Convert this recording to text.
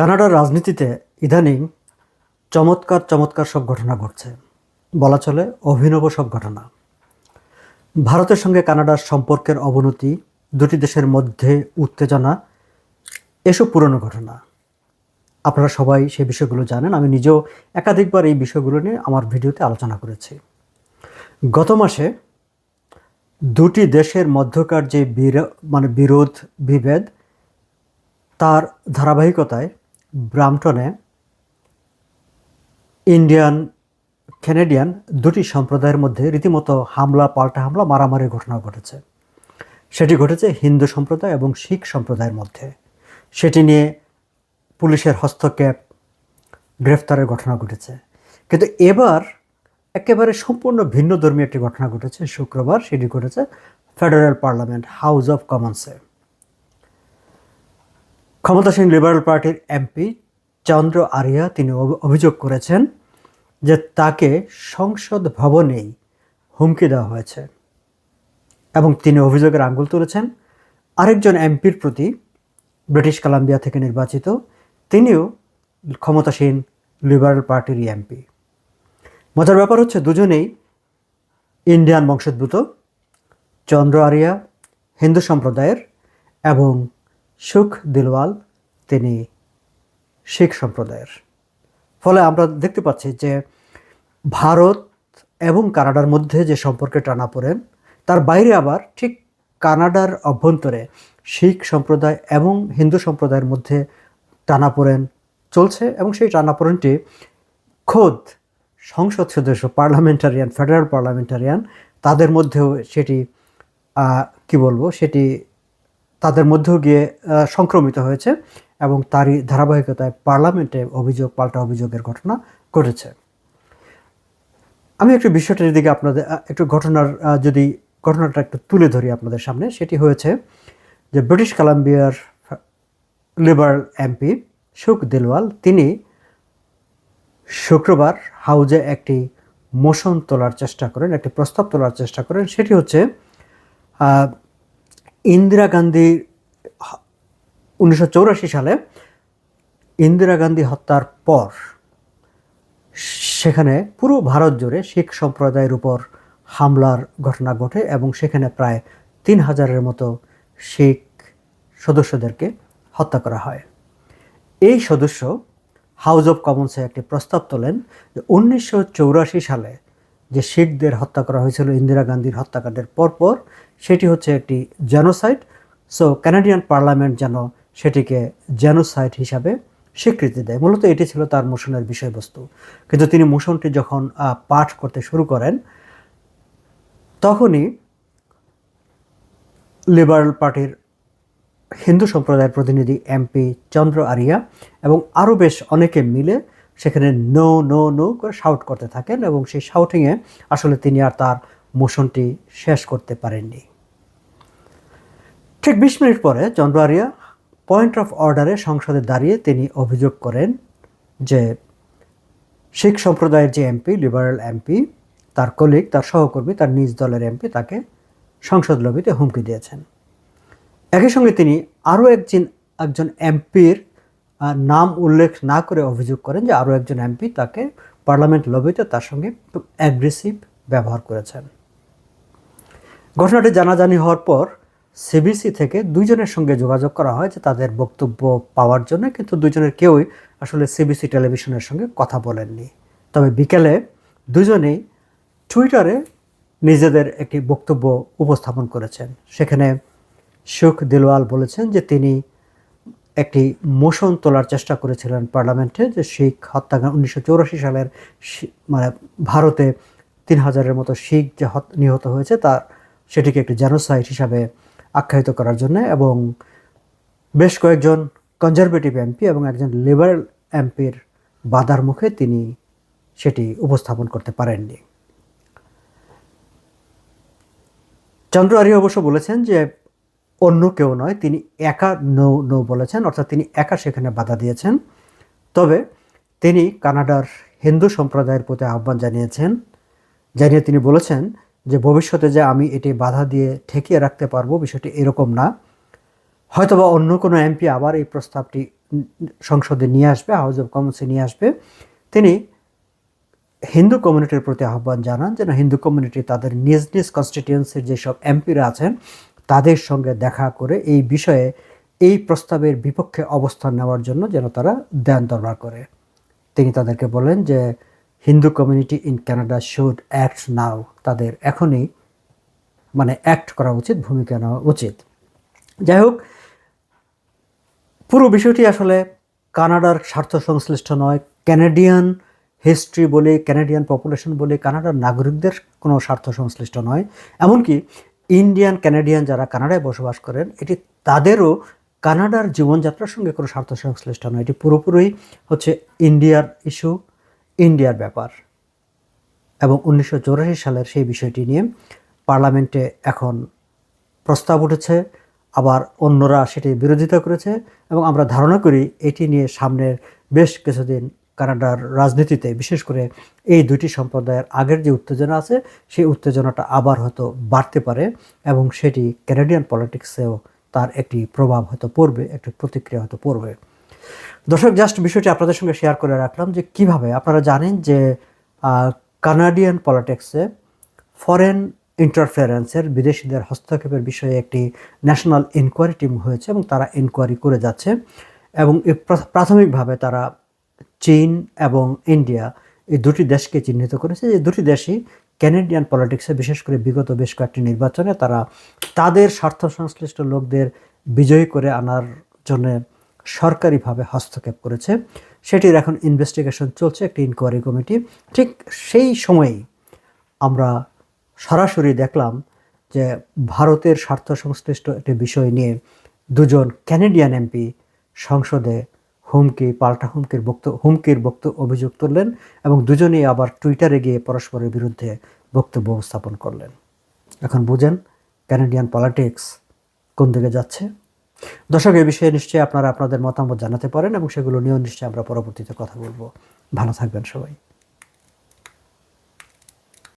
কানাডার রাজনীতিতে ইদানিং চমৎকার চমৎকার সব ঘটনা ঘটছে। বলা চলে অভিনব সব ঘটনা। ভারতের সঙ্গে কানাডার সম্পর্কের অবনতি, দুটি দেশের মধ্যে উত্তেজনা, এসব পুরনো ঘটনা। আপনারা সবাই সেই বিষয়গুলো জানেন। আমি নিজেও একাধিকবার এই বিষয়গুলো নিয়ে আমার ভিডিওতে আলোচনা করেছি। গত মাসে দুটি দেশের মধ্যকার যে মানে বিরোধ বিভেদ, তার ধারাবাহিকতায় ব্রামটনে ইন্ডিয়ান ক্যানেডিয়ান দুটি সম্প্রদায়ের মধ্যে রীতিমতো হামলা, পাল্টা হামলা, মারামারির ঘটনা ঘটেছে। সেটি ঘটেছে হিন্দু সম্প্রদায় এবং শিখ সম্প্রদায়ের মধ্যে। সেটি নিয়ে পুলিশের হস্তক্ষেপ, গ্রেফতারের ঘটনা ঘটেছে। কিন্তু এবার একেবারে সম্পূর্ণ ভিন্ন ধর্মী একটি ঘটনা ঘটেছে। শুক্রবার সেটি ঘটেছে ফেডারেল পার্লামেন্ট হাউস অফ কমন্সে ক্ষমতাসীন লিবারেল পার্টির এমপি চন্দ্র আরিয়া তিনি অভ- অভিযোগ করেছেন যে তাকে সংসদ ভবনেই হুমকি দেওয়া হয়েছে এবং তিনি অভিযোগের আঙ্গুল তুলেছেন। আরেকজন এমপির প্রতি ব্রিটিশ কলাম্বিয়া থেকে নির্বাচিত তিনিও ক্ষমতাসীন লিবারেল পার্টিরই এমপি মজার ব্যাপার হচ্ছে দুজনেই ইন্ডিয়ান বংশোদ্ভূত, চন্দ্র আরিয়া হিন্দু সম্প্রদায়ের এবং সুখ দিলওয়াল, তিনি শিখ সম্প্রদায়ের। ফলে আমরা দেখতে পাচ্ছি যে ভারত এবং কানাডার মধ্যে যে সম্পর্কে টানাপোড়েন তার বাইরে আবার ঠিক কানাডার অভ্যন্তরে শিখ সম্প্রদায় এবং হিন্দু সম্প্রদায়ের মধ্যে টানাপোড়েন চলছে এবং সেই টানাপোড়েনটি খোদ সংসদ সদস্য, পার্লামেন্টারিয়ান, ফেডারেল পার্লামেন্টারিয়ান, তাদের মধ্যেও সেটি কি বলব, সেটি তাদের মধ্যেও গিয়ে সংক্রমিত হয়েছে এবং তারই ধারাবাহিকতায় পার্লামেন্টে অভিযোগ, পাল্টা অভিযোগের ঘটনা ঘটেছে। আমি একটু বিষয়টার দিকে আপনাদের একটু ঘটনার যদি ঘটনাটা একটু তুলে ধরি আপনাদের সামনে, সেটি হয়েছে যে ব্রিটিশ কলাম্বিয়ার লিবারেল এমপি সুখ দিলওয়াল, তিনি শুক্রবার হাউজে একটি মোশন তোলার চেষ্টা করেন, একটি প্রস্তাব তোলার চেষ্টা করেন। সেটি হচ্ছে ইন্দিরা গান্ধী উনিশশো সালে ইন্দিরা গান্ধী হত্যার পর সেখানে পুরো ভারত জুড়ে শিখ সম্প্রদায়ের উপর হামলার ঘটনা ঘটে এবং সেখানে প্রায় তিন হাজারের মতো শিখ সদস্যদেরকে হত্যা করা হয়। এই সদস্য হাউস অফ কমন্সে একটি প্রস্তাব তোলেন যে উনিশশো সালে যে শিখদের হত্যা করা হয়েছিল, ইন্দিরা গান্ধীর হত্যাকাণ্ডের পরপর, সেটি হচ্ছে একটি জেনোসাইড সো কানাডিয়ান পার্লামেন্ট যেন সেটিকে জেনোসাইড হিসাবে স্বীকৃতি দেয়। মূলত এটি ছিল তার মোশনের বিষয়বস্তু। কিন্তু তিনি মোশনটি যখন পাঠ করতে শুরু করেন, তখনই লিবারেল পার্টির হিন্দু সম্প্রদায়ের প্রতিনিধি এমপি চন্দ্র আরিয়া এবং আরও বেশ অনেকে মিলে সেখানে নো নো নো করে শাউট করতে থাকেন এবং সেই শাউটিংয়ে আসলে তিনি আর তার মোশনটি শেষ করতে পারেননি। ঠিক বিশ মিনিট পরে চন্দ্র আরিয়া পয়েন্ট অফ অর্ডারে সংসদে দাঁড়িয়ে তিনি অভিযোগ করেন যে শিখ সম্প্রদায়ের যে এমপি লিবারেল এমপি, তার কলিগ তার সহকর্মী, তার নিজ দলের এমপি তাকে সংসদ লবিতে হুমকি দিয়েছেন। একই সঙ্গে তিনি আরও একজন একজন এমপির নাম উল্লেখ না করে অভিযোগ করেন যে আরও একজন এমপি তাকে পার্লামেন্ট লবিতে তার সঙ্গে খুব অ্যাগ্রেসিভ ব্যবহার করেছেন। ঘটনাটি জানাজানি হওয়ার পর সিবিসি থেকে দুইজনের সঙ্গে যোগাযোগ করা হয় যে তাদের বক্তব্য পাওয়ার জন্য, কিন্তু দুজনের কেউই আসলে সিবিসি টেলিভিশনের সঙ্গে কথা বলেননি। তবে বিকেলে দুজনেই টুইটারে নিজেদের একটি বক্তব্য উপস্থাপন করেছেন। সেখানে সুখ দিলওয়াল বলেছেন যে তিনি একটি মোশন তোলার চেষ্টা করেছিলেন পার্লামেন্টে যে শিখ হত্যাকাণ্ড উনিশশো চৌরাশি সালের মানে ভারতে তিন হাজারের মতো শিখ যে হত- নিহত হয়েছে তার সেটিকে একটি জেনোসাইড হিসাবে আখ্যায়িত করার জন্য এবং বেশ কয়েকজন কনজারভেটিভ এমপি এবং একজন লিবারেল এমপির বাধার মুখে তিনি সেটি উপস্থাপন করতে পারেননি। চন্দ্র আরিয়া অবশ্য বলেছেন যে অন্য কেউ নয়, তিনি একা নৌ নৌ বলেছেন, অর্থাৎ তিনি একা সেখানে বাধা দিয়েছেন। তবে তিনি কানাডার হিন্দু সম্প্রদায়ের প্রতি আহ্বান জানিয়েছেন, জানিয়ে তিনি বলেছেন যে ভবিষ্যতে যে আমি এটি বাধা দিয়ে ঠেকিয়ে রাখতে পারব, বিষয়টি এরকম না। হয়তোবা অন্য কোনো এমপি আবার এই প্রস্তাবটি সংসদে নিয়ে আসবে হাউস অফ কমন্সে নিয়ে আসবে। তিনি হিন্দু কমিউনিটির প্রতি আহ্বান জানান যেন হিন্দু কমিউনিটি তাদের নিজ নিজ কনস্টিটিউয়েন্সির যেসব এমপিরা আছেন তাদের সঙ্গে দেখা করে এই বিষয়ে এই প্রস্তাবের বিপক্ষে অবস্থান নেওয়ার জন্য যেন তারা দেন দরবার করে। তিনি তাদেরকে বলেন যে, Hindu community in Canada should act now তাদের এখনই মানে অ্যাক্ট করা উচিত, ভূমিকা নেওয়া উচিত। যাই হোক, পুরো বিষয়টি আসলে কানাডার স্বার্থ সংশ্লিষ্ট নয়। ক্যানাডিয়ান হিস্ট্রি বলে ক্যানাডিয়ান পপুলেশন বলে, কানাডার নাগরিকদের কোনো স্বার্থ সংশ্লিষ্ট নয়। এমনকি ইন্ডিয়ান ক্যানাডিয়ান যারা কানাডায় বসবাস করেন, এটি তাদেরও কানাডার জীবনযাত্রার সঙ্গে কোনো স্বার্থ সংশ্লিষ্ট নয়। এটি পুরোপুরি হচ্ছে ইন্ডিয়ার ইস্যু ইন্ডিয়ার ব্যাপার। এবং উনিশশো চুরাশি সালের সেই বিষয়টি নিয়ে পার্লামেন্টে এখন প্রস্তাব উঠেছে, আবার অন্যরা সেটি বিরোধিতা করেছে এবং আমরা ধারণা করি এটি নিয়ে সামনের বেশ কিছুদিন কানাডার রাজনীতিতে, বিশেষ করে এই দুইটি সম্প্রদায়ের আগের যে উত্তেজনা আছে, সেই উত্তেজনাটা আবার হয়তো বাড়তে পারে এবং সেটি ক্যানাডিয়ান পলিটিক্সেও তার একটি প্রভাব হয়তো পড়বে, একটি প্রতিক্রিয়া হয়তো পড়বে। দর্শক জাস্ট বিষয়টি আপনাদের সঙ্গে শেয়ার করে রাখলাম যে কীভাবে আপনারা জানেন যে কানাডিয়ান পলিটিক্সে ফরেন ইন্টারফারেন্সের বিদেশিদের হস্তক্ষেপের বিষয়ে একটি ন্যাশনাল ইনকোয়ারি টিম হয়েছে এবং তারা ইনকোয়ারি করে যাচ্ছে এবং প্রাথমিকভাবে তারা চীন এবং ইন্ডিয়া এই দুটি দেশকে চিহ্নিত করেছে। যে দুটি দেশই ক্যানাডিয়ান পলিটিক্সে বিশেষ করে বিগত বেশ কয়েকটি নির্বাচনে তারা তাদের স্বার্থ সংশ্লিষ্ট লোকদের বিজয়ী করে আনার জন্য সরকারিভাবে হস্তক্ষেপ করেছে। সেটির এখন ইনভেস্টিগেশন চলছে, একটি ইনকোয়ারি কমিটি ঠিক সেই সময়েই আমরা সরাসরি দেখলাম যে ভারতের স্বার্থ সংশ্লিষ্ট একটি বিষয় নিয়ে দুজন ক্যানেডিয়ান এমপি সংসদে হুমকি, পাল্টা হুমকির বক্ত হুমকির বক্ত অভিযোগ তুললেন এবং দুজনেই আবার টুইটারে গিয়ে পরস্পরের বিরুদ্ধে বক্তব্য উপস্থাপন করলেন। এখন বুঝেন ক্যানাডিয়ান পলিটিক্স কোন দিকে যাচ্ছে। দর্শক, এ বিষয়ে নিশ্চয়ই আপনারা আপনাদের মতামত জানাতে পারেন এবং সেগুলো নিয়েও নিশ্চয়ই আমরা পরবর্তীতে কথা বলব। ভালো থাকবেন সবাই।